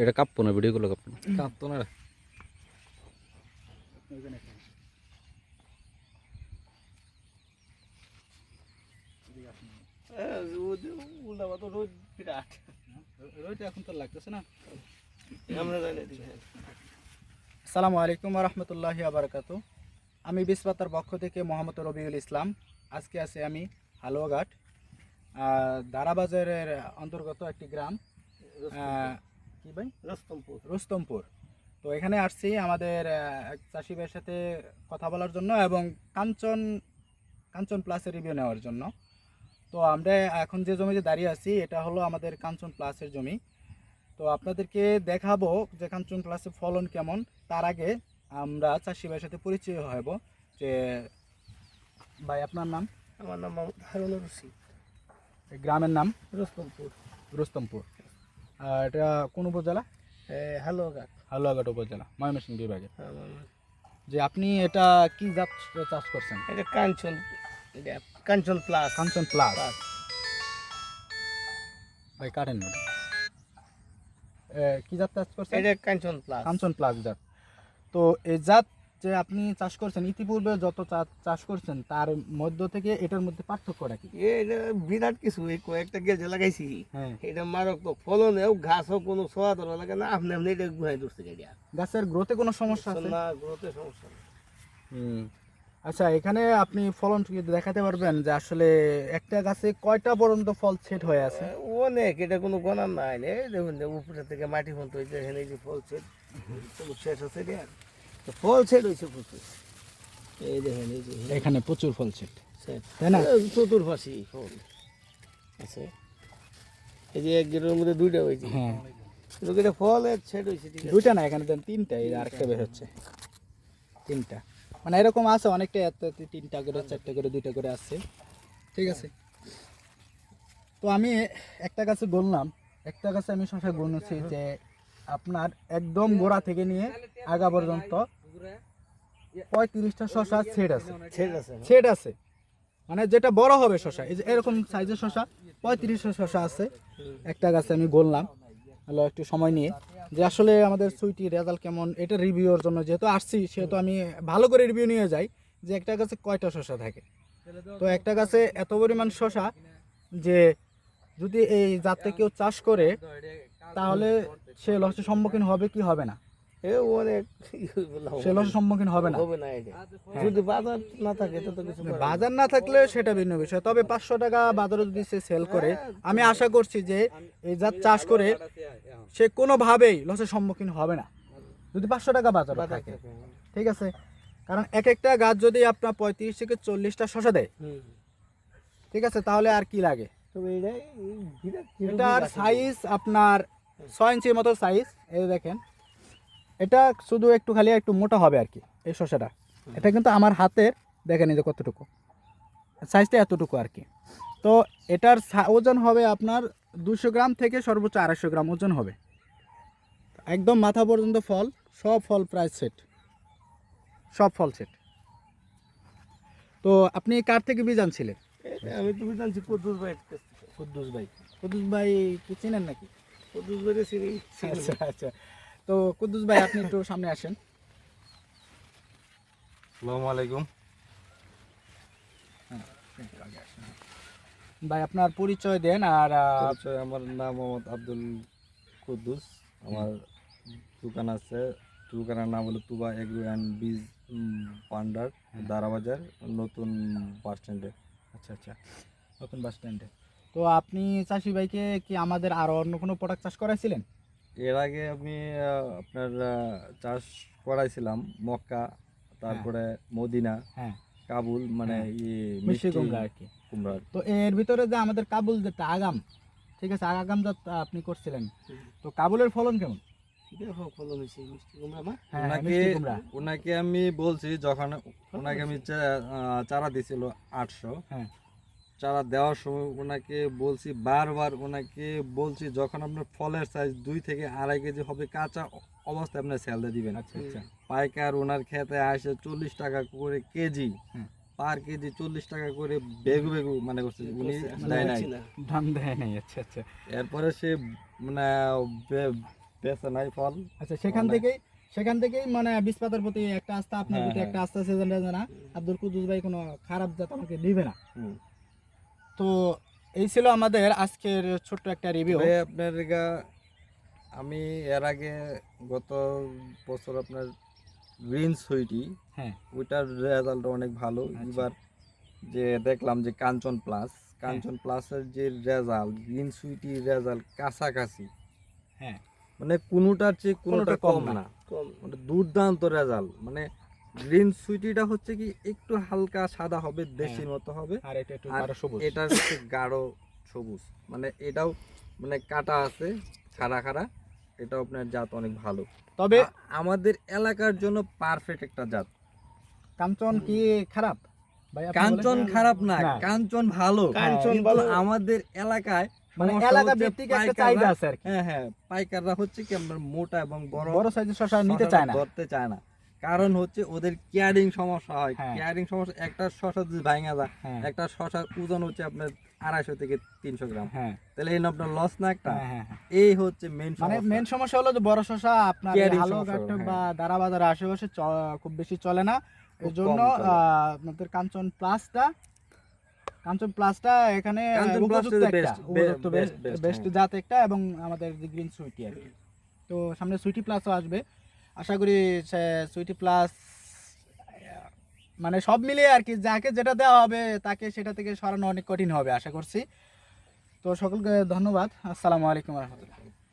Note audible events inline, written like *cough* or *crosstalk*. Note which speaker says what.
Speaker 1: এটা কাঁপবো না ভিডিওগুলো কাঁপবো না।
Speaker 2: কাঁপতো না রে।
Speaker 3: এখন তো লাগতেছে না। আসসালামু আলাইকুম রহমতুল্লাহি আবরকাত আমি বিসপাতার পক্ষ থেকে মোহাম্মদ রবিউল ইসলাম। আজকে আছি আমি হালুয়াঘাট আহ, দারাবাজারের অন্তর্গত একটি গ্রাম। কি ভাই?
Speaker 2: রস্তমপুর।
Speaker 3: রুস্তমপুর। তো এখানে আসছি আমাদের এক চাষি ভাইয়ের সাথে কথা বলার জন্য এবং কাঞ্চন কাঞ্চন প্লাসের রিভিউ নেওয়ার জন্য। তো আমরা এখন যে জমিতে দাঁড়িয়ে আছি এটা হলো আমাদের কাঞ্চন প্লাসের জমি। তো আপনাদেরকে দেখাবো যে কাঞ্চন প্লাসের ফলন কেমন। তার আগে আমরা চাষি ভাইয়ের সাথে পরিচয় হব যে ভাই আপনার নাম?
Speaker 2: আমার নাম হারুনুর রশিদ।
Speaker 3: গ্রামের নাম?
Speaker 2: রস্তমপুর।
Speaker 3: রুস্তমপুর। এটা কোন উপজেলা?
Speaker 2: হালুয়াঘাট।
Speaker 3: হালুয়াঘাট উপজেলা ময়মনসিংহ বিভাগে
Speaker 2: হ্যাঁ,
Speaker 3: যে আপনি এটা কি জাত চাষ করছেন?
Speaker 2: এটা কাঞ্চন কাঞ্চন প্লাস।
Speaker 3: কাঞ্চন প্লাস। ভাই কাটেন না এ, কি জাত চাষ করছেন?
Speaker 2: এটা কাঞ্চন প্লাস।
Speaker 3: কাঞ্চন প্লাস জাত। তো এই জাত যে আপনি চাষ করছেন ইতিপূর্বে যত চাষ করছেন তার মধ্য থেকে এটার মধ্যে পার্থক্যটা কি?
Speaker 2: এটা বিরাট কিছু এই কয়েকটা গেজে লাগাইছি।
Speaker 3: হ্যাঁ।
Speaker 2: এটা মারাত্মক ফলনেও ঘাসও কোনো সোয়া ধরা লাগে না আপনি আপনি এটা ঘুরাই ধরছে এটা।
Speaker 3: গাছের গ্রোথে কোনো সমস্যা আছে?
Speaker 2: না গ্রোথে সমস্যা
Speaker 3: হুম। আচ্ছা এখানে আপনি ফলন দেখাতে পারবেন যে আসলে একটা গাছে কয়টা পর্যন্ত ফল সেট হয়ে আছে?
Speaker 2: অনেক এটা কোনো গণার নাই দেখুন যে উপরে থেকে মাটি ফোন তো এখানে যে ফল সেট সব শেষ আছে তো ফল সেট হয়েছে প্রচুর। এই দেখেন এই যে
Speaker 3: এখানে। প্রচুর ফল সেট। তাই না?
Speaker 2: চতুর্পাশে ফল। আছে। এই যে এক গেটের মধ্যে দুইটা হয়েছে।
Speaker 3: হ্যাঁ।
Speaker 2: এটা ফল সেট হয়েছে
Speaker 3: দুইটা না এখানে দেন তিনটা এই যে আরেকটা বের হচ্ছে। তিনটা। মানে এরকম আছে অনেকটা এত এত তিনটা করে চারটা করে দুইটা করে আসছে ঠিক আছে? তো আমি একটা গাছে বললাম একটা গাছে আমি শশা গুনেছি যে আপনার একদম গোড়া থেকে নিয়ে আগা পর্যন্ত পঁয়ত্রিশটা শশা ছেড আছে। ছেড আছে। মানে যেটা বড় হবে শশা এই যে এরকম সাইজের শশা পঁয়ত্রিশটা শশা আছে। একটা গাছে আমি বললাম হলো একটু সময় নিয়ে যে আসলে আমাদের সুইটি রেজাল্ট কেমন এটা রিভিউর জন্য যেহেতু আসছি সেহেতু আমি ভালো করে রিভিউ নিয়ে যাই যে একটা গাছে কয়টা শশা থাকে। তো একটা গাছে এত পরিমাণ শশা যে যদি এই জাতটা কেউ চাষ করে তাহলে সে লসের সম্মুখীন হবে কি হবে না?
Speaker 2: এ অনেক *laughs*
Speaker 3: সে লসের সম্মুখীন হবে না।
Speaker 2: হবে না এটা। যদি বাজার না থাকে তো তো কিছু
Speaker 3: বাজার না থাকলে সেটা ভিন্ন বিষয়। তবে পাঁচশো টাকা বাজারে যদি সে সেল করে আমি আশা করছি যে এই জাত চাষ করে সে কোনোভাবেই লসের সম্মুখীন হবে না। যদি পাঁচশো টাকা বাজার থাকে। ঠিক আছে? কারণ এক একটা গাছ যদি আপনার পঁয়ত্রিশ থেকে চল্লিশটা শশা দেয় ঠিক আছে? তাহলে আর কি লাগে? এটার সাইজ আপনার ছয় ইঞ্চির মতো সাইজ এই দেখেন। এটা শুধু একটু খালি একটু মোটা হবে আর কি এই শসাটা এটা কিন্তু আমার হাতের দেখেন এই যে কতটুকু। সাইজটা এতটুকু আর কি। তো এটার ওজন হবে আপনার দুশো গ্রাম থেকে সর্বোচ্চ আড়াইশো গ্রাম ওজন হবে। একদম মাথা পর্যন্ত ফল সব ফল প্রায় সেট সব ফল সেট তো আপনি কার থেকে বীজ আনছিলেন?
Speaker 2: আমি তুমি জানছি কদ্দুস ভাই
Speaker 3: কুদ্দুস ভাই। কুদ্দুস ভাই কি চিনেন নাকি?
Speaker 2: কদ্দুস ভাই চিনি
Speaker 3: আচ্ছা আচ্ছা। তো কুদ্দুস ভাই আপনি একটু সামনে আসেন।
Speaker 4: আসসালামু আলাইকুম।
Speaker 3: ভাই আপনার পরিচয় দেন আর
Speaker 4: পরিচয় আমার নাম মোহাম্মদ আব্দুল কুদ্দুস। আমার দোকান আছে। দোকানের নাম হলো তুবা এগ্রো অ্যান্ড বীজ পান্ডার দারাবাজার নতুন বাস স্ট্যান্ডে।
Speaker 3: আচ্ছা আচ্ছা। নতুন বাস স্ট্যান্ডে। তো আপনি চাষি ভাইকে কি আমাদের আরও অন্য কোনো প্রোডাক্ট চাষ করাইছিলেন?
Speaker 4: এর আগে আমি আহ, আপনার আহ, চাষ করাইছিলাম মক্কা তারপরে মদিনা
Speaker 3: হ্যাঁ।
Speaker 4: কাবুল মানে
Speaker 3: মিষ্টি কুমড়া আর কি।
Speaker 4: কুমড়া।
Speaker 3: তো এর ভিতরে যে আমাদের কাবুল যেটা আগাম ঠিক আছে আগাম জাত আপনি করছিলেন। তো কাবুলের ফলন কেমন? হ্যাঁ
Speaker 4: ওনাকে আমি বলছি যখন ওনাকে আমি চারা দিছিল আটশো
Speaker 3: হ্যাঁ।
Speaker 4: চারা দেওয়ার সময় ওনাকে বলছি বারবার ওনাকে বলছি যখন আপনার ফলের সাইজ দুই থেকে আড়াই কেজি হবে কাঁচা অবস্থায় আপনার সেল দিবেন।
Speaker 3: আচ্ছা আচ্ছা।
Speaker 4: পাইকার ওনার খেতে আসে চল্লিশ টাকা করে কেজি। পার কেজি চল্লিশ টাকা করে বেগু বেগু মানে করছে উনি দেয় নাই।
Speaker 3: ধান দেয় নাই আচ্ছা আচ্ছা।
Speaker 4: এরপরে সে মানে বেঁচে নাই ফল।
Speaker 3: আচ্ছা সেখান। থেকেই সেখান থেকেই মানে বীজ পাতার প্রতি একটা আস্থা আপনার
Speaker 4: হ্যাঁ,
Speaker 3: প্রতি
Speaker 4: হ্যাঁ।
Speaker 3: একটা আস্থা আছে যে না আব্দুল কুদ্দুস ভাই কোনো খারাপ জাত আমাকে দিবে না। তো এই ছিল আমাদের আজকের ছোট্ট একটা রিভিউ
Speaker 4: আপনার আমি এর আগে গত বছর আপনার গ্রিন সুইটি
Speaker 3: হ্যাঁ।
Speaker 4: ওইটার রেজাল্ট অনেক ভালো।
Speaker 3: আচ্ছা।
Speaker 4: এবার যে দেখলাম যে কাঞ্চন প্লাস কাঞ্চন প্লাসের যে রেজাল্ট গ্রিন সুইটি রেজাল্ট কাছাকাছি।
Speaker 3: হ্যাঁ।
Speaker 4: মানে কোনোটার চেয়ে কোনোটা
Speaker 3: কম। না।
Speaker 2: কম
Speaker 4: মানে দুর্দান্ত রেজাল্ট মানে গ্রিন সুইটিটা হচ্ছে কি একটু হালকা সাদা হবে দেশির মতো হবে।
Speaker 3: আর এটা একটু আরও সবুজ।
Speaker 4: এটা হচ্ছে গাঢ় সবুজ। মানে এটাও মানে কাটা আছে খাড়া খাড়া। এটাও আপনার জাত অনেক ভালো।
Speaker 3: তবে
Speaker 4: আমাদের এলাকার জন্য পারফেক্ট একটা জাত।
Speaker 3: কাঞ্চন কি খারাপ? ভাই
Speaker 4: কাঞ্চন খারাপ না। কাঞ্চন ভালো।
Speaker 2: কাঞ্চন ভালো।
Speaker 4: আমাদের এলাকায়
Speaker 3: মানে এলাকা ভিত্তিক একটা চাহিদা আছে আর কি।
Speaker 4: হ্যাঁ হ্যাঁ পাইকাররা হচ্ছে কি আপনার মোটা এবং বড়
Speaker 3: বড় সাইজের শশা নিতে চায় না।
Speaker 4: ধরতে চায় না। কারণ হচ্ছে ওদের কেয়ারিং সমস্যা হয়।
Speaker 3: হ্যাঁ।
Speaker 4: কেয়ারিং সমস্যা একটা শশা যদি ভাঙা যায়
Speaker 3: হ্যাঁ।
Speaker 4: একটা শশার ওজন হচ্ছে আপনার আড়াইশো থেকে তিনশো গ্রাম।
Speaker 3: হ্যাঁ।
Speaker 4: তাহলে এই আপনার লস না একটা?
Speaker 3: হ্যাঁ, হ্যাঁ, হ্যাঁ।
Speaker 4: এই হচ্ছে মেন
Speaker 3: মানে মেন সমস্যা হলো যে বড় শশা আপনার
Speaker 4: হ্যাঁ।
Speaker 3: বা দাঁড়া বাজারের আশেপাশে খুব বেশি চলে না। এর জন্য আহ, আপনাদের কাঞ্চন প্লাসটা কাঞ্চন প্লাসটা এখানে উপযুক্ত একটা উপযুক্ত বেস্ট
Speaker 4: হ্যাঁ।
Speaker 3: জাত একটা এবং আমাদের যে গ্রিন সুইটি আর কি। তো সামনে সুইটি প্লাসও আসবে। আশা করি সুইটি প্লাস মানে সব মিলিয়ে আর কি, যাকে যেটা দেওয়া হবে তাকে সেটা থেকে সরানো অনেক কঠিন হবে, আশা করছি। তো সকলকে ধন্যবাদ। আসসালামু আলাইকুম রহমতুল্লাহ।